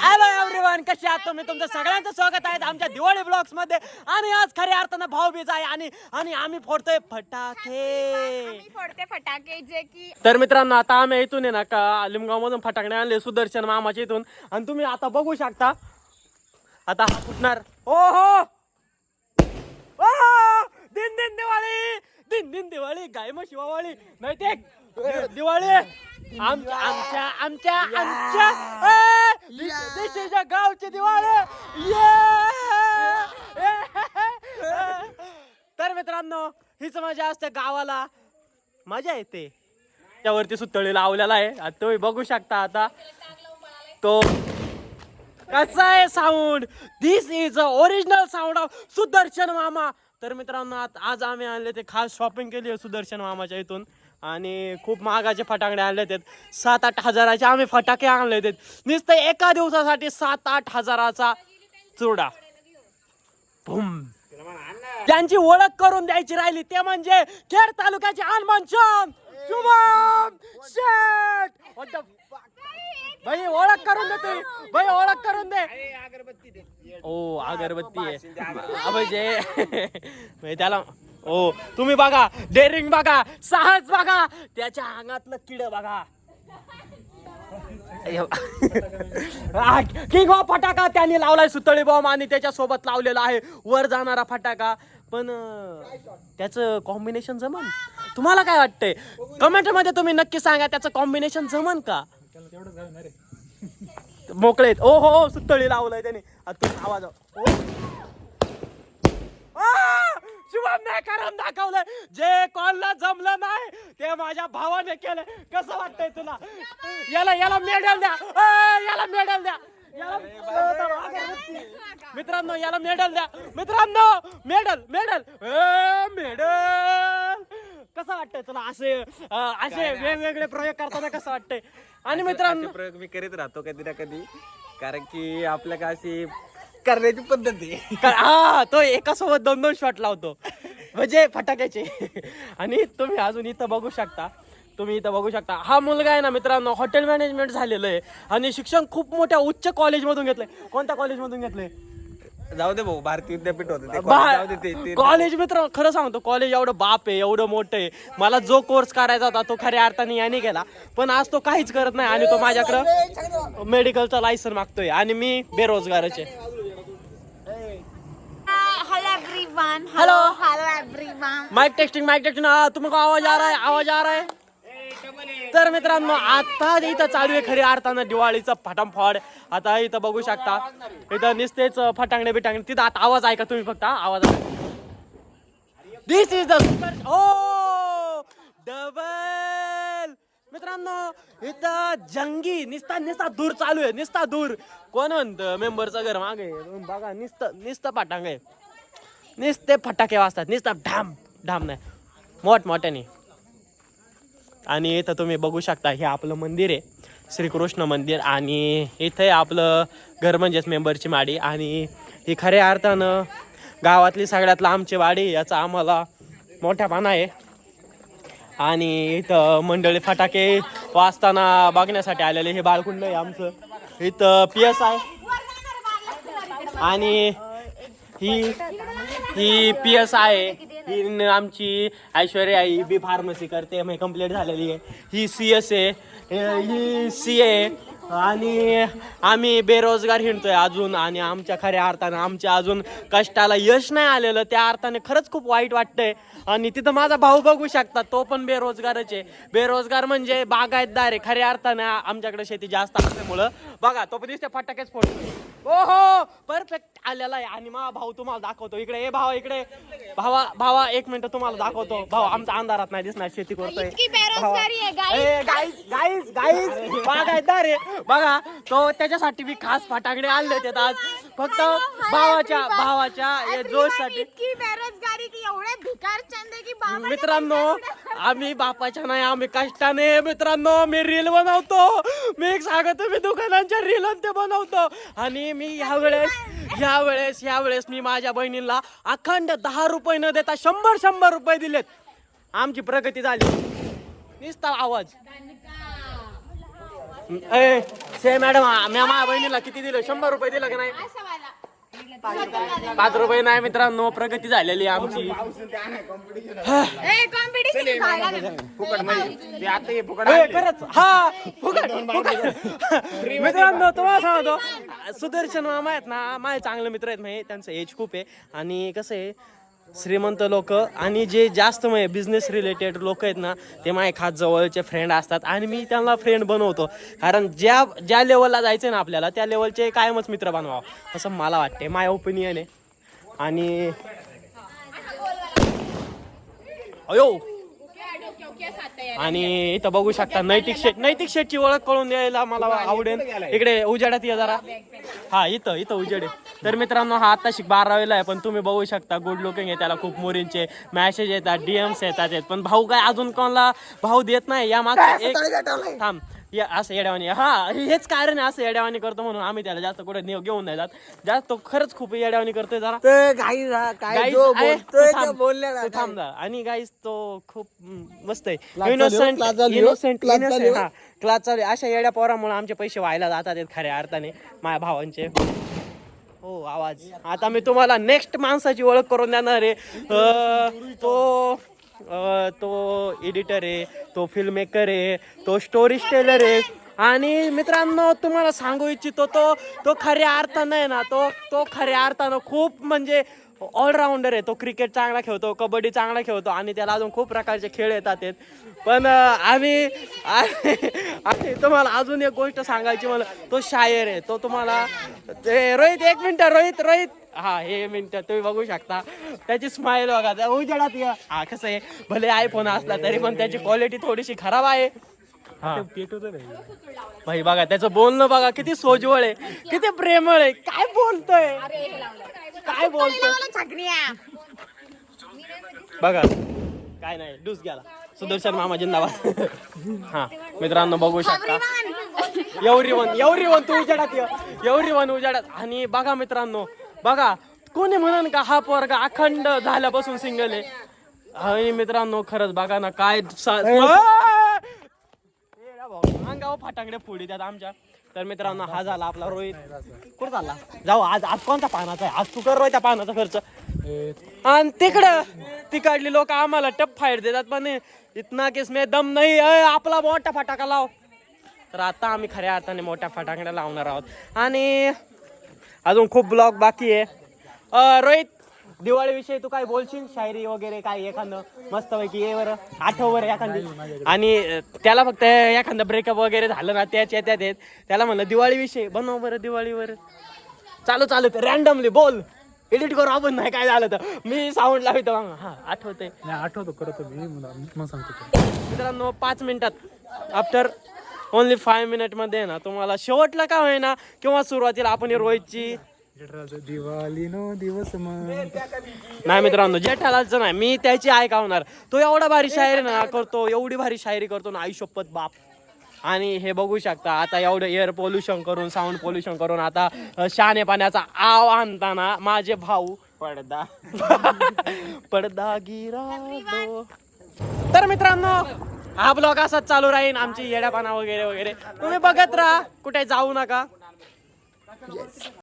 Hello everyone कसे आहात तुम्ही? तुमचं सगळ्यांचं स्वागत आहे. आमच्या दिवाळी ब्लॉग्समध्ये. आणि आज खऱ्या अर्थानं भाऊबीज आहे. आणि आणि आम्ही फोडतोय फटाके. फोडते फटाके जे की तर मित्रांनो आता आम्ही इथून आहे ना का लिमगाव मधून फटाकडे आणले सुदर्शन मामाच्या इथून. आणि तुम्ही आता बघू शकता. आता हा फुटणार. ओ हो ओ! दिन दिन दिवाळी! दिन दिन दिवाळी गाय मग शिवावाळी नाही ते दिवाळी! आमच्या आमच्या आमच्या आमच्या a गावची दिवाळी! तर मित्रांनो हीच मजा असते गावाला. मजा येते. त्यावरती सुतळी लावलेला आहे. आता तुम्ही बघू शकता आता. तो कसा आहे sound this is a original sound of Sudarshan मामा. तर मित्रांनो आज आम्ही आणले ते खास शॉपिंग केली आहे सुदर्शन मामाच्या इथून. आणि खूप महागाचे फटाकडे आणले आहेत. सात आठ हजाराचे आम्ही फटाके आणले आहेत. नुसतं एका दिवसासाठी सात आठ हजाराचा चुरडा. भूम. त्यांची ओळख करून द्यायची राहिली. ते म्हणजे खेड तालुक्याचे हनुमान चांद. शुभम शेठ? भाई ओळख करून दे तू. भाई ओळख करून दे. ओ अगरबत्ती आहे. म्हणजे त्याला ओ तुम्ही बघा डेअरिंग बघा साहस बघा त्याच्या अंगातलं किड बघा. किंग ऑफ फटाका त्यांनी लावलाय सुतळी बॉम्ब आणि त्याच्या सोबत लावलेला आहे. वर जाणारा फटाका. पण त्याचं कॉम्बिनेशन जमन? तुम्हाला काय वाटतंय? कमेंटमध्ये तुम्ही नक्की सांगा त्याचं कॉम्बिनेशन जमन का? मोकळेत ओ हो हो सुतळी लावलंय त्याने. आवाज ओ. आ! शुभम नाही करून दाखवलंय जे कॉलला जमलं नाही ते माझ्या भावाने केलं. कसं वाटतंय तुला? याला याला मेडल द्या. याला मेडल द्या. याला- मित्रांनो याला मेडल द्या. मित्रांनो मेडल मेडल मेडल कसं वाटतंय तुला? असे अं, असे वेगवेगळे प्रयोग करताना कसं वाटतंय? आणि मित्रांनो असे प्रयोग मी करीत राहतो कधी ना कधी. कारण की आपल्या का अशी करण्याची पद्धत हा तो एका सोबत दोन दोन शॉट लावतो. म्हणजे फटाक्याचे. आणि तुम्ही अजून इथं बघू शकता. तुम्ही इथं बघू शकता. हा मुलगा आहे ना मित्रांनो हॉटेल मॅनेजमेंट झालेलं आहे. आणि शिक्षण खूप मोठ्या उच्च कॉलेजमधून घेतलंय. कोणत्या कॉलेजमधून घेतलंय? जाऊ दे भाऊ भारतीय विद्यापीठ होतं ते college. जाऊ दे ते- ते कॉलेज मित्र खरं सांगतो कॉलेज एवढं बाप आहे एवढं मोठं आहे. मला जो कोर्स करायचा होता तो खऱ्या अर्थाने याने केला पण आज तो काहीच करत नाही आणि तो माझ्याकडं मेडिकलचा लायसन मागतोय. आणि मी बेरोजगारच आहे hello everyone Hello. Hello everyone mic testing mic testing हाँ तुमको आवाज आ रहा है आवाज आ रहा है तर मित्रांनो आता इथं चालू आहे खरी अर्थानं दिवाळीचं फटाफट आता इथं बघू शकता. इथं निसतेच फटांगडे बिटांगडे तिथं आता आवाज ऐका तुम्ही फक्त आवाज दिस इज द सुपर ओ! डबल मित्रांनो इथं जंगी निस्ता निस्ता दूर चालू आहे निस्ता दूर. कोण म्हणतं मेंबरचं घर मागे बघा निसतं निसतं फटांग आहे. नुसते फटाके वाजतात नुसतं ढाम ढाम नाही. मोठमोठ्याने आणि इथं तुम्ही बघू शकता हे आपलं मंदिर आहे श्रीकृष्ण मंदिर. आणि इथे आपलं घर म्हणजेच मेंबरची माडी. आणि ही खऱ्या अर्थानं गावातली सगळ्यात लांबची वाडी याचा आम्हाला मोठ्यापणा आहे. आणि इथं मंडळी फटाके वाचताना बघण्यासाठी आलेले हे बाळकुंड आहे आमचं. इथं पी एस आहे आणि ही ही पी एस आहे. ही आमची ऐश्वर्या ही बी फार्मसी करते. मग कंप्लीट झालेली आहे. ही सी एस आहे ही सी ए आणि आम्ही बेरोजगार हिंडतोय अजून. आणि आमच्या खऱ्या अर्थानं आमच्या अजून कष्टाला यश नाही आलेलं. त्या अर्थाने खरंच खूप वाईट वाटतंय. आणि तिथं माझा भाऊ बघू शकता तो पण बेरोजगारच आहे. बेरोजगार म्हणजे बागायतदार आहे. खऱ्या अर्थानं आमच्याकडे शेती जास्त असल्यामुळं. बघा तो पण दिसते फटाकेच फोडतो हो हो परफेक्ट आलेला आहे आणि मा भाऊ तुम्हाला दाखवतो. इकडे ए भावा इकडे भावा भावा एक मिनिट तुम्हाला दाखवतो. भाऊ आमचा अंधारात नाही दिसणार शेती करतोय. इतकी बेरोजगारी आहे guys. ए, गाईज गाईज गाईज बागायतदार आहे बघा तो त्याच्यासाठी मी खास फटाकडे आणले ते आज. फक्त भावाच्या भावाच्या या जोशसाठी. इतकी बेरोजगारी की एवढे भिकार चंद आहे की बाबा मित्रांनो आम्ही बापाच्या नाही आम्ही कष्टाने. मित्रांनो मी रील बनवतो. मी एक सांगतो मी दुकानांच्या रील ते बनवतो. आणि मी ह्या वेळेस ह्या वेळेस ह्या वेळेस मी माझ्या बहिणीला अखंड दहा रुपये न देता शंभर शंभर रुपये दिलेत. आमची प्रगती झाली. निसता आवाज. ए से मॅडम मी माझ्या बहिणीला किती दिलं? शंभर रुपये दिलं का नाही? पाच रुपये नाही मित्रांनो प्रगती झालेली आहे आमची. ए, खरंच. हा फुकट फुकट. मित्रांनो तुम्हाला सांगतो. सुदर्शन मामा आहेत ना माझे चांगले मित्र आहेत म्हणजे त्यांचं एज खूप आहे. आणि कसं आहे श्रीमंत लोक आणि जे जास्त म्हणजे बिझनेस रिलेटेड लोक आहेत ना ते माझे खास जवळचे फ्रेंड असतात आणि मी त्यांना फ्रेंड बनवतो. कारण ज्या ज्या लेवलला जायचं आहे ना आपल्याला त्या लेवलचे कायमच मित्र बनवावं. असं मला वाटते माय ओपिनियन आहे. आणि अयो! आणि इथं बघू शकता नैतिक शेट नैतिक शेटची ओळख कळून द्यायला मला आवडेल. इकडे उजेडात ये जरा. हा इथं इथं उजेड तर मित्रांनो हा आता शिक बारावीला आहे पण तुम्ही बघू शकता गुड लुकिंग आहे त्याला खूप मोरींचे मॅसेज येतात डीएम्स येतात येत पण भाऊ काय अजून कोणाला भाऊ देत नाही? या मागच्या एक थांब. या असं येड्यावानी. हा हेच कारण आहे असं येड्यावानी करतो म्हणून आम्ही त्याला जास्त कुठे नेऊ घेऊन नाही जात. जास्त तो खरंच खूप येड्यावानी करतोय जरा. काही जो थांब, जरा. आणि गाईज तो खूप मस्त आहे. इनोसेंट इनोसेंट चालू. हा क्लास चालू. अशा येड्या पोरामुळे आमचे पैसे व्हायला जातात खऱ्या अर्थाने माझ्या भावांचे. हो आवाज. आता मी तुम्हाला नेक्स्ट माणसाची ओळख करून देणार आहे. तो तो एडिटर आहे तो फिल्म मेकर आहे तो स्टोरी टेलर आहे. आणि मित्रांनो तुम्हाला सांगू इच्छितो तो तो खऱ्या अर्थानं आहे ना तो तो खऱ्या अर्थानं खूप म्हणजे ऑलराऊंडर आहे. तो क्रिकेट चांगला खेळतो कबड्डी चांगला खेळतो आणि त्याला अजून खूप प्रकारचे खेळ येतात आहेत. पण आम्ही आणि तुम्हाला अजून एक गोष्ट सांगायची मला. तो शायर आहे. तो तुम्हाला ते रोहित एक मिनटं रोहित रोहित. हा हे मिनिट तुम्ही बघू शकता. त्याची स्माईल बघा उजेडात या. हा कसं आहे? भले आयफोन असला तरी पण त्याची क्वालिटी थोडीशी खराब आहे. हा. भाई बघा त्याचं बोलणं बघा किती सोजवळ आहे. किती प्रेमळ आहे. काय बोलतोय? काय बोलतोय? बघा. काय नाही डूस गेला. सुदर्शन मामा जिंदाबाद. हा मित्रांनो बघू शकता. एवढी वन एवढी वन तू उजाडात ये. एवढी वन उजाडात. आणि बघा मित्रांनो बघा कोणी म्हणन का हा पोरगा अखंड झाल्यापासून सिंगल आहे? आणि मित्रांनो खरंच बघा ना काय अंगावर फाटांगड्या फोडी त्यात आमच्या. तर मित्रांनो हा झाला आपला रोहित. कुठं चालला? जाऊ आज आज कोणता पानाचा आहे? आज तू कर रोहित त्या पानाचा खर्च. आणि तिकडं तिकडली लोक आम्हाला टप फाईट देतात पण इतना केस मे दम नाही. आपला मोठा फटाका लाव. तर आता आम्ही खऱ्या अर्थाने मोठ्या फटाकड्या लावणार आहोत. आणि अजून खूप ब्लॉग बाकी आहे. अं, रोहित दिवाळीविषयी तू काय बोलशील? शायरी वगैरे काय एखादं? मस्तपैकी ये बरं. आठव बरं एखादी. आणि त्याला फक्त एखादं ब्रेकअप वगैरे झालं ना त्याच्या त्यात येत त्याला म्हणलं दिवाळीविषयी बनव बरं दिवाळीवर. चालू चालू रॅन्डमली बोल. एडिट करू आपण. नाही काय झालं तर. मी साऊंड लावितो हा आठवतंय. नाही आठवतो करतो मी. मग सांगतो. मित्रांनो पाच मिनिटात. आफ्टर ओनली फाय मिनिटमध्ये ना तुम्हाला शेवटला का होईना किंवा सुरुवातीला आपण रोहितची दिवाळी नो दिवस नाही मित्रांनो जेठालालचं नाही मी त्याची ऐकावणार तो एवढा भारी शायरी ना करतो एवढी भारी शायरी करतो ना आयुष्यपत बाप. आणि हे बघू शकता आता एवढं एअर पोल्युशन करून साऊंड पोल्युशन करून आता शाने पाण्याचा आव आणताना माझे भाऊ पडदा. पडदा गिरा. तर मित्रांनो हा ब्लॉग असाच चालू राहील आमची येड्यापाना वगैरे वगैरे. तुम्ही बघत राहा कुठे जाऊ नका.